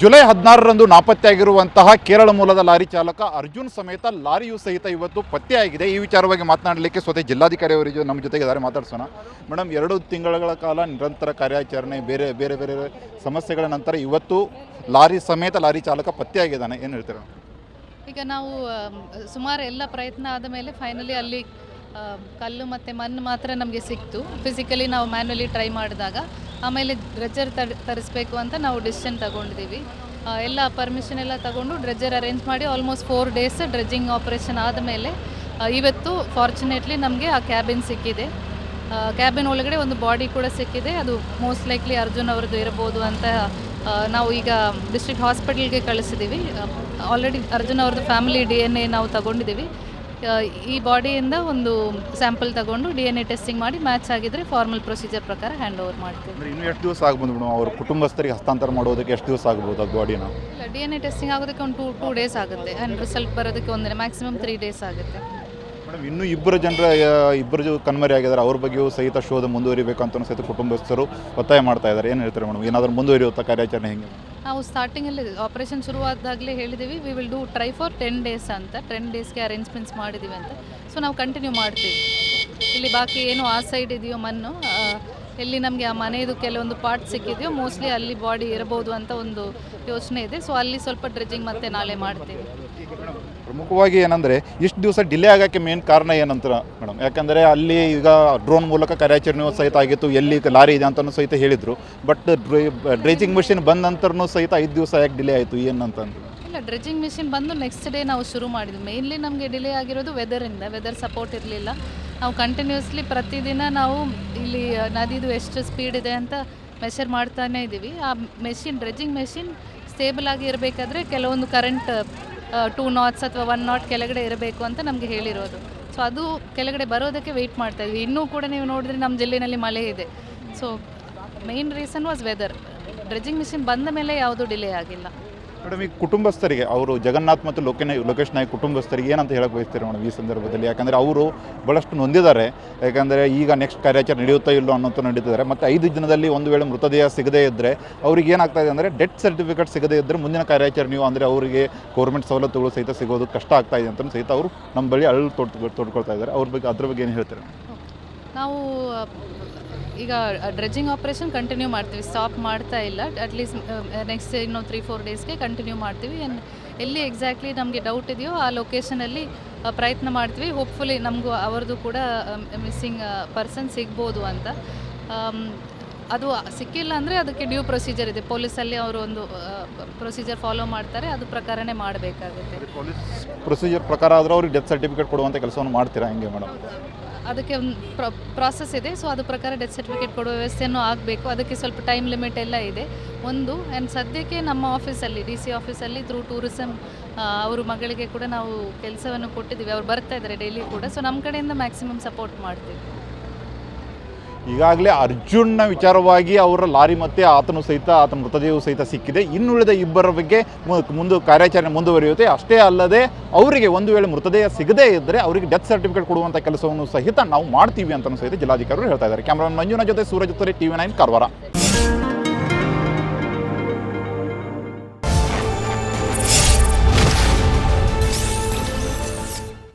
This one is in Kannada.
ಜುಲೈ ಹದಿನಾರರಂದು ನಾಪತ್ತೆಯಾಗಿರುವಂತಹ ಕೇರಳ ಮೂಲದ ಲಾರಿ ಚಾಲಕ ಅರ್ಜುನ್ ಸಮೇತ ಲಾರಿಯು ಸಹಿತ ಇವತ್ತು ಪತ್ತೆಯಾಗಿದೆ. ಈ ವಿಚಾರವಾಗಿ ಮಾತನಾಡಲಿಕ್ಕೆ ಸ್ವತಃ ಜಿಲ್ಲಾಧಿಕಾರಿ ನಮ್ಮ ಜೊತೆಗೆ ಇದ್ದಾರೆ, ಮಾತಾಡ್ಸೋಣ. ಮೇಡಮ್, ಎರಡು ತಿಂಗಳ ಕಾಲ ನಿರಂತರ ಕಾರ್ಯಾಚರಣೆ, ಬೇರೆ ಬೇರೆ ಬೇರೆ ಸಮಸ್ಯೆಗಳ ನಂತರ ಇವತ್ತು ಲಾರಿ ಸಮೇತ ಲಾರಿ ಚಾಲಕ ಪತ್ತೆಯಾಗಿದ್ದಾನೆ. ಏನು ಹೇಳ್ತೀರಾ? ಈಗ ನಾವು ಸುಮಾರು ಎಲ್ಲ ಪ್ರಯತ್ನ ಆದ ಮೇಲೆ ಫೈನಲಿ ಅಲ್ಲಿ ಕಲ್ಲು ಮತ್ತು ಮಣ್ಣು ಮಾತ್ರ ನಮಗೆ ಸಿಕ್ತು. ಫಿಸಿಕಲಿ ನಾವು ಮ್ಯಾನ್ಯಲಿ ಟ್ರೈ ಮಾಡಿದಾಗ ಆಮೇಲೆ ಡ್ರೆಜರ್ ತರಿಸ್ಬೇಕು ಅಂತ ನಾವು ಡಿಸಿಷನ್ ತಗೊಂಡಿದ್ದೀವಿ. ಎಲ್ಲ ಪರ್ಮಿಷನ್ ಎಲ್ಲ ತಗೊಂಡು ಡ್ರೆಜರ್ ಅರೇಂಜ್ ಮಾಡಿ almost four days dredging operation ಆದಮೇಲೆ ಇವತ್ತು ಫಾರ್ಚುನೇಟ್ಲಿ ನಮಗೆ ಆ ಕ್ಯಾಬಿನ್ ಸಿಕ್ಕಿದೆ. ಕ್ಯಾಬಿನ್ ಒಳಗಡೆ ಒಂದು ಬಾಡಿ ಕೂಡ ಸಿಕ್ಕಿದೆ. ಅದು ಮೋಸ್ಟ್ ಲೈಕ್ಲಿ ಅರ್ಜುನ್ ಅವ್ರದ್ದು ಇರ್ಬೋದು ಅಂತ ನಾವು ಈಗ ಡಿಸ್ಟ್ರಿಕ್ಟ್ ಹಾಸ್ಪಿಟಲ್ಗೆ ಕಳಿಸಿದ್ದೀವಿ. ಆಲ್ರೆಡಿ ಅರ್ಜುನ್ ಅವ್ರದ್ದು ಫ್ಯಾಮಿಲಿ ಡಿ ಎನ್ ಎ ನಾವು ತಗೊಂಡಿದ್ದೀವಿ. ಈ ಬಾಡಿಯಿಂದ ಒಂದು ಸ್ಯಾಂಪಲ್ ತಗೊಂಡು ಡಿ ಎನ್ ಎ ಟೆಸ್ಟಿಂಗ್ ಮಾಡಿ ಮ್ಯಾಚ್ ಆಗಿದ್ರೆ ಫಾರ್ಮಲ್ ಪ್ರೊಸೀಜರ್ ಪ್ರಕಾರ ಹ್ಯಾಂಡ್ ಓವರ್ ಮಾಡ್ತೀವಿ ಇನ್ನು ಎಷ್ಟು ದಿವಸ ಆಗ್ಬೋದು ಮೇಡಮ್? ಅವ್ರ ಕುಟುಂಬಸ್ಥರಿಗೆ ಹಸ್ತಾಂತರ ಮಾಡೋದಕ್ಕೆ ಎಷ್ಟು ದಿವಸ ಆಗ್ಬೋದು ಅದು ಬಾಡಿನ ಇಲ್ಲ ಡಿ ಎನ್ ಎ ಟೆಸ್ಟಿಂಗ್ ಆಗೋದಕ್ಕೆ ಒಂದು ಟೂ ಟೂ ಡೇಸ್ ಆಗುತ್ತೆ. ಆ್ಯಂಡ್ ರಿಸಲ್ಟ್ ಬರೋದಕ್ಕೆ ಒಂದೇ ಮ್ಯಾಕ್ಸಿಮಮ್ ತ್ರೀ ಡೇಸ್ ಆಗುತ್ತೆ. ಮೇಡಮ್ ಇನ್ನೂ ಇಬ್ಬರು ಜನರ ಇಬ್ಬರು ಕಣ್ಮರಿ ಕಣ್ಮರೆ ಆಗಿದ್ದಾರೆ. ಅವ್ರ ಬಗ್ಗೆಯೂ ಸಹಿತ ಶೋಧ ಮುಂದುವರಿಬೇಕು ಅಂತ ಸಹಿತ ಕುಟುಂಬಸ್ಥರು ಒತ್ತಾಯ ಮಾಡ್ತಾ ಇದ್ದಾರೆ. ಏನು ಹೇಳ್ತಾರೆ ಮೇಡಮ್? ಏನಾದರೂ ಮುಂದುವರಿಯುತ್ತಾ ಕಾರ್ಯಾಚರಣೆ ಹೆಂಗೆ? ನಾವು ಸ್ಟಾರ್ಟಿಂಗಲ್ಲಿ ಆಪರೇಷನ್ ಶುರುವಾದಾಗಲೇ ಹೇಳಿದ್ದೀವಿ we will do try for ten days ಅಂತ ಟೆನ್ ಡೇಸ್ಗೆ ಅರೇಂಜ್ಮೆಂಟ್ಸ್ ಮಾಡಿದ್ದೀವಿ ಅಂತ. ಸೊ ನಾವು ಕಂಟಿನ್ಯೂ ಮಾಡ್ತೀವಿ. ಇಲ್ಲಿ ಬಾಕಿ ಏನು ಆ ಸೈಡ್ ಇದೆಯೋ ಮಣ್ಣು ಎಲ್ಲಿ ನಮಗೆ ಆ ಮನೆಯದು ಕೆಲವೊಂದು ಪಾರ್ಟ್ ಸಿಕ್ಕಿದೆಯೋ ಮೋಸ್ಟ್ಲಿ ಅಲ್ಲಿ ಬಾಡಿ ಇರಬಹುದು ಅಂತ ಒಂದು ಯೋಚನೆ ಇದೆ. ಸೊ ಅಲ್ಲಿ ಸ್ವಲ್ಪ ಡ್ರೆಜಿಂಗ್ ಮತ್ತೆ ನಾಳೆ ಮಾಡ್ತೀವಿ. ಪ್ರಮುಖವಾಗಿ ಏನಂದರೆ ಇಷ್ಟು ದಿವಸ ಡಿಲೇ ಆಗೋಕ್ಕೆ ಮೇನ್ ಕಾರಣ ಏನಂತ ಮೇಡಮ್ ಯಾಕಂದರೆ ಅಲ್ಲಿ ಈಗ ಡ್ರೋನ್ ಮೂಲಕ ಕಾರ್ಯಾಚರಣೆ ಸಹಿತ ಆಗಿತ್ತು ಎಲ್ಲಿ ಲಾರಿ ಇದೆ ಅಂತಲೂ ಸಹಿತ ಹೇಳಿದರು. ಬಟ್ ಡ್ರೆಜಿಂಗ್ ಮಷಿನ್ ಬಂದ ನಂತರನು ಸಹಿತ ಐದು ದಿವಸ ಯಾಕೆ ಡಿಲೇ ಆಯಿತು ಏನಂತ ಇಲ್ಲ ಡ್ರೆಜಿಂಗ್ ಮಿಷಿನ್ ಬಂದು ನೆಕ್ಸ್ಟ್ ಡೇ ನಾವು ಶುರು ಮಾಡಿದ್ವಿ. ಮೇನ್ಲಿ ನಮಗೆ ಡಿಲೇ ಆಗಿರೋದು ವೆದರಿಂದ ವೆದರ್ ಸಪೋರ್ಟ್ ಇರಲಿಲ್ಲ. ನಾವು ಕಂಟಿನ್ಯೂಸ್ಲಿ ಪ್ರತಿದಿನ ನಾವು ಇಲ್ಲಿ ನದಿದು ಎಷ್ಟು ಸ್ಪೀಡ್ ಇದೆ ಅಂತ ಮೆಷರ್ ಮಾಡ್ತಾನೇ ಇದ್ದೀವಿ. ಆ ಮೆಷಿನ್ ಡ್ರೆಜ್ಜಿಂಗ್ ಮೆಷಿನ್ ಸ್ಟೇಬಲ್ ಆಗಿ ಇರಬೇಕಾದ್ರೆ ಕೆಲವೊಂದು ಕರೆಂಟ್ ಟೂ ನಾಟ್ಸ್ ಅಥವಾ ಒನ್ ನಾಟ್ ಕೆಳಗಡೆ ಇರಬೇಕು ಅಂತ ನಮಗೆ ಹೇಳಿರೋದು. ಸೊ ಅದು ಕೆಳಗಡೆ ಬರೋದಕ್ಕೆ ವೆಯ್ಟ್ ಮಾಡ್ತಾ ಇದ್ವಿ. ಇನ್ನೂ ಕೂಡ ನೀವು ನೋಡಿದ್ರೆ ನಮ್ಮ ಜಿಲ್ಲೆಯಲ್ಲಿ ಮಳೆ ಇದೆ. So main reason was weather dredging machine ಬಂದ ಮೇಲೆ ಯಾವುದೂ ಡಿಲೇ ಆಗಿಲ್ಲ. ಮೇಡಮ್, ಈ ಕುಟುಂಬಸ್ಥರಿಗೆ, ಅವರು ಜಗನ್ನಾಥ್ ಮತ್ತು ಲೋಕೇನ, ಲೋಕೇಶ್ ನಾಯಕ್ ಕುಟುಂಬಸ್ಥರಿಗೆ ಏನಂತ ಹೇಳಕ್ಕೆ ಬಯಸ್ತೀರಿ ಮೇಡಮ್ ಈ ಸಂದರ್ಭದಲ್ಲಿ? ಯಾಕಂದರೆ ಅವರು ಭಾಳಷ್ಟು ನೊಂದಿದ್ದಾರೆ. ಯಾಕಂದರೆ ಈಗ ನೆಕ್ಸ್ಟ್ ಕಾರ್ಯಾಚರಣೆ ನಡೆಯುತ್ತಾ ಇಲ್ಲೋ ಅನ್ನೋಂಥ ನಡೀತಿದ್ದಾರೆ ಮತ್ತು ಐದು ದಿನದಲ್ಲಿ ಒಂದು ವೇಳೆ ಮೃತದೇಹ ಸಿಗದೇ ಇದ್ದರೆ ಅವ್ರಿಗೆ ಏನಾಗ್ತಾ ಇದೆ ಅಂದರೆ ಡೆತ್ ಸರ್ಟಿಫಿಕೇಟ್ ಸಿಗದೇ ಇದ್ದರೆ ಮುಂದಿನ ಕಾರ್ಯಾಚರಣೆಯು ಅಂದರೆ ಅವರಿಗೆ ಗೌರ್ಮೆಂಟ್ ಸವಲತ್ತುಗಳು ಸಹಿತ ಸಿಗೋದು ಕಷ್ಟ ಆಗ್ತಾ ಇದೆ ಅಂತ ಸಹಿತ ಅವರು ನಮ್ಮ ಬಳಿ ತೊಡ್ ತೊಡ್ಕೊಳ್ತಾ ಇದ್ದಾರೆ. ಅವ್ರ ಬಗ್ಗೆ, ಅದ್ರ ಬಗ್ಗೆ ಏನು ಹೇಳ್ತಾರೆ ನಾವು ಈಗ ಡ್ರೆಜ್ಜಿಂಗ್ ಆಪ್ರೇಷನ್ ಕಂಟಿನ್ಯೂ ಮಾಡ್ತೀವಿ. ಸ್ಟಾಪ್ ಮಾಡ್ತಾ ಇಲ್ಲ. ಅಟ್ಲೀಸ್ಟ್ ನೆಕ್ಸ್ಟ್ ಇನ್ನೂ ತ್ರೀ ಫೋರ್ ಡೇಸ್ಗೆ ಕಂಟಿನ್ಯೂ ಮಾಡ್ತೀವಿ. ಆ್ಯಂಡ್ ಎಲ್ಲಿ ಎಕ್ಸಾಕ್ಟ್ಲಿ ನಮಗೆ ಡೌಟ್ ಇದೆಯೋ ಆ ಲೊಕೇಶನಲ್ಲಿ ಪ್ರಯತ್ನ ಮಾಡ್ತೀವಿ. ಹೋಪ್ಫುಲಿ ನಮಗೂ ಅವ್ರದ್ದು ಕೂಡ ಮಿಸ್ಸಿಂಗ್ ಪರ್ಸನ್ ಸಿಗ್ಬೋದು ಅಂತ. ಅದು ಸಿಕ್ಕಿಲ್ಲ ಅಂದರೆ ಅದಕ್ಕೆ ಡ್ಯೂ ಪ್ರೊಸೀಜರ್ ಇದೆ. ಪೊಲೀಸಲ್ಲಿ ಅವರು ಒಂದು ಪ್ರೊಸೀಜರ್ ಫಾಲೋ ಮಾಡ್ತಾರೆ ಅದು ಪ್ರಕಾರನೇ ಮಾಡಬೇಕಾಗುತ್ತೆ. ಪೊಲೀಸ್ ಪ್ರೊಸೀಜರ್ ಪ್ರಕಾರ ಆದರೂ ಅವ್ರಿಗೆ ಡೆತ್ ಸರ್ಟಿಫಿಕೇಟ್ ಕೊಡುವಂಥ ಕೆಲಸವನ್ನು ಮಾಡ್ತೀರಾ ಹೆಂಗೆ ಮೇಡಮ್ ಅದಕ್ಕೆ ಒಂದು ಪ್ರಾಸೆಸ್ ಇದೆ. ಸೊ ಅದು ಪ್ರಕಾರ ಡೆತ್ ಸರ್ಟಿಫಿಕೇಟ್ ಕೊಡುವ ವ್ಯವಸ್ಥೆಯೂ ಆಗಬೇಕು. ಅದಕ್ಕೆ ಸ್ವಲ್ಪ ಟೈಮ್ ಲಿಮಿಟ್ ಎಲ್ಲ ಇದೆ. ಒಂದು ಆ್ಯಂಡ್ ಸದ್ಯಕ್ಕೆ ನಮ್ಮ ಆಫೀಸಲ್ಲಿ ಡಿ ಸಿ ಆಫೀಸಲ್ಲಿ ಥ್ರೂ ಟೂರಿಸಮ್ ಅವರು ಮಗಳಿಗೆ ಕೂಡ ನಾವು ಕೆಲಸವನ್ನು ಕೊಟ್ಟಿದ್ದೀವಿ. ಅವ್ರು ಬರ್ತಾ ಇದ್ದಾರೆ ಡೈಲಿ ಕೂಡ. ಸೊ ನಮ್ಮ ಕಡೆಯಿಂದ ಮ್ಯಾಕ್ಸಿಮಮ್ ಸಪೋರ್ಟ್ ಮಾಡ್ತೀವಿ. ಈಗಾಗಲೇ ಅರ್ಜುನ್ನ ವಿಚಾರವಾಗಿ ಅವರ ಲಾರಿ ಮತ್ತೆ ಆತನು ಸಹಿತ ಆತನ ಮೃತದೇಹವು ಸಹಿತ ಸಿಕ್ಕಿದೆ. ಇನ್ನುಳಿದ ಇಬ್ಬರ ಬಗ್ಗೆ ಮುಂದೆ ಕಾರ್ಯಾಚರಣೆ ಮುಂದುವರಿಯುತ್ತೆ. ಅಷ್ಟೇ ಅಲ್ಲದೆ ಅವರಿಗೆ ಒಂದು ವೇಳೆ ಮೃತದೇಹ ಸಿಗದೇ ಇದ್ದರೆ ಅವರಿಗೆ ಡೆತ್ ಸರ್ಟಿಫಿಕೇಟ್ ಕೊಡುವಂಥ ಕೆಲಸವನ್ನು ಸಹಿತ ನಾವು ಮಾಡ್ತೀವಿ ಅಂತಲೂ ಸಹಿತ ಜಿಲ್ಲಾಧಿಕಾರಿಗಳು ಹೇಳ್ತಾ ಇದ್ದಾರೆ. ಕ್ಯಾಮ್ರಾ ಮಂಜುನ ಜೊತೆ ಸೂರಜ್ ಟಿವಿ ನೈನ್, ಕಾರವಾರ.